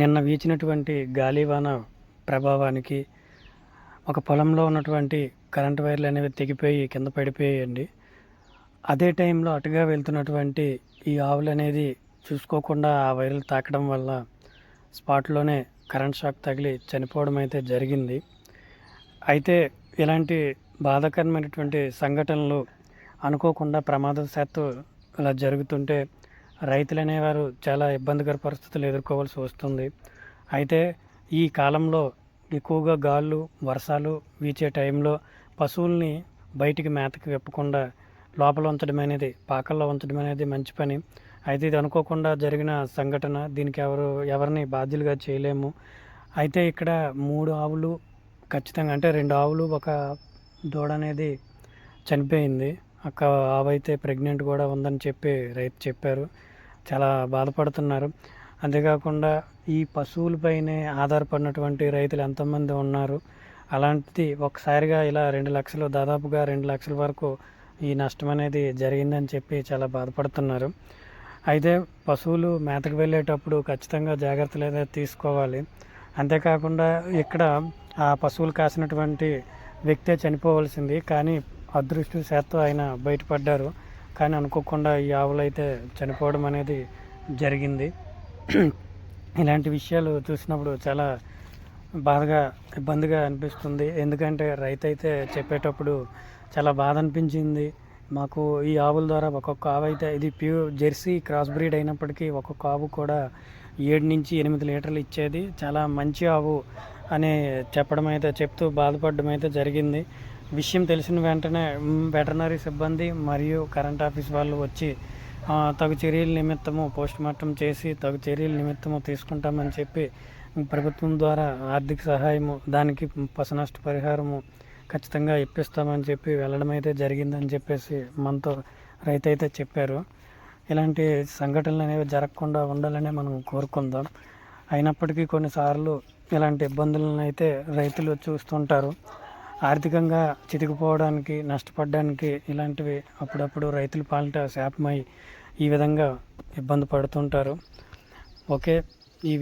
నిన్న వీచినటువంటి గాలివాన ప్రభావానికి ఒక పొలంలో ఉన్నటువంటి కరెంట్ వైర్లు అనేవి తెగిపోయి కింద పడిపోయాయండి. అదే టైంలో అటుగా వెళ్తున్నటువంటి ఈ ఆవులు అనేది చూసుకోకుండా ఆ వైర్లు తాకడం వల్ల స్పాట్లోనే కరెంట్ షాక్ తగిలి చనిపోవడం అయితే జరిగింది. అయితే ఇలాంటి బాధాకరమైనటువంటి సంఘటనలు అనుకోకుండా ప్రమాదశాత్తు ఇలా జరుగుతుంటే రైతులు అనేవారు చాలా ఇబ్బందికర పరిస్థితులు ఎదుర్కోవాల్సి వస్తుంది. అయితే ఈ కాలంలో ఎక్కువగా గాళ్ళు వర్షాలు వీచే టైంలో పశువుల్ని బయటికి మేతకి విప్పకుండా లోపల ఉంచడం అనేది పాకల్లో ఉంచడం అనేది మంచి పని. అయితే ఇది అనుకోకుండా జరిగిన సంఘటన దీనికి ఎవరు ఎవరిని బాధ్యులుగా చేయలేము. అయితే ఇక్కడ మూడు ఆవులు ఖచ్చితంగా అంటే రెండు ఆవులు ఒక దూడ అనేది చనిపోయింది. అక్క ఆవు అయితే ప్రెగ్నెంట్ కూడా ఉందని చెప్పి రైతు చెప్పారు. చాలా బాధపడుతున్నారు. అంతేకాకుండా ఈ పశువులపైనే ఆధారపడినటువంటి రైతులు ఎంతమంది ఉన్నారు? అలాంటిది ఒకసారిగా ఇలా రెండు లక్షలు దాదాపుగా రెండు లక్షల వరకు ఈ నష్టం అనేది జరిగిందని చెప్పి చాలా బాధపడుతున్నారు. అయితే పశువులు మేతకు వెళ్ళేటప్పుడు ఖచ్చితంగా జాగ్రత్తలు అయితే తీసుకోవాలి. అంతేకాకుండా ఇక్కడ ఆ పశువులు కాసినటువంటి వ్యక్తే చనిపోవలసింది. కానీ అదృష్టశాత్తు ఆయన బయటపడ్డారు. కానీ అనుకోకుండా ఈ ఆవులు అయితే చనిపోవడం అనేది జరిగింది. ఇలాంటి విషయాలు చూసినప్పుడు చాలా బాధగా ఇబ్బందిగా అనిపిస్తుంది. ఎందుకంటే రైతు అయితే చెప్పేటప్పుడు చాలా బాధ అనిపించింది. మాకు ఈ ఆవుల ద్వారా ఒక్కొక్క ఆవు అయితే ఇది ప్యూర్ జెర్సీ క్రాస్ బ్రీడ్ అయినప్పటికీ ఒక్కొక్క ఆవు కూడా ఏడు నుంచి ఎనిమిది లీటర్లు ఇచ్చేది. చాలా మంచి ఆవు అని చెప్పడం అయితే చెప్తూ బాధపడడం అయితే జరిగింది. విషయం తెలిసిన వెంటనే వెటర్నరీ సిబ్బంది మరియు కరెంట్ ఆఫీస్ వాళ్ళు వచ్చి తగు చర్యల నిమిత్తము పోస్ట్ మార్టం చేసి తగు చర్యల నిమిత్తము తీసుకుంటామని చెప్పి ప్రభుత్వం ద్వారా ఆర్థిక సహాయము దానికి పశు నష్ట పరిహారము ఖచ్చితంగా ఇప్పిస్తామని చెప్పి వెళ్ళడం అయితే జరిగిందని చెప్పేసి మనతో రైతు అయితే చెప్పారు. ఇలాంటి సంఘటనలు అనేవి జరగకుండా ఉండాలనే మనం కోరుకుందాం. అయినప్పటికీ కొన్నిసార్లు ఇలాంటి ఇబ్బందులను అయితే రైతులు చూస్తుంటారు. ఆర్థికంగా చితికిపోవడానికి నష్టపడడానికి ఇలాంటివి అప్పుడప్పుడు రైతుల పాలిట శాపమై ఈ విధంగా ఇబ్బంది పడుతుంటారు. ఓకే ఈ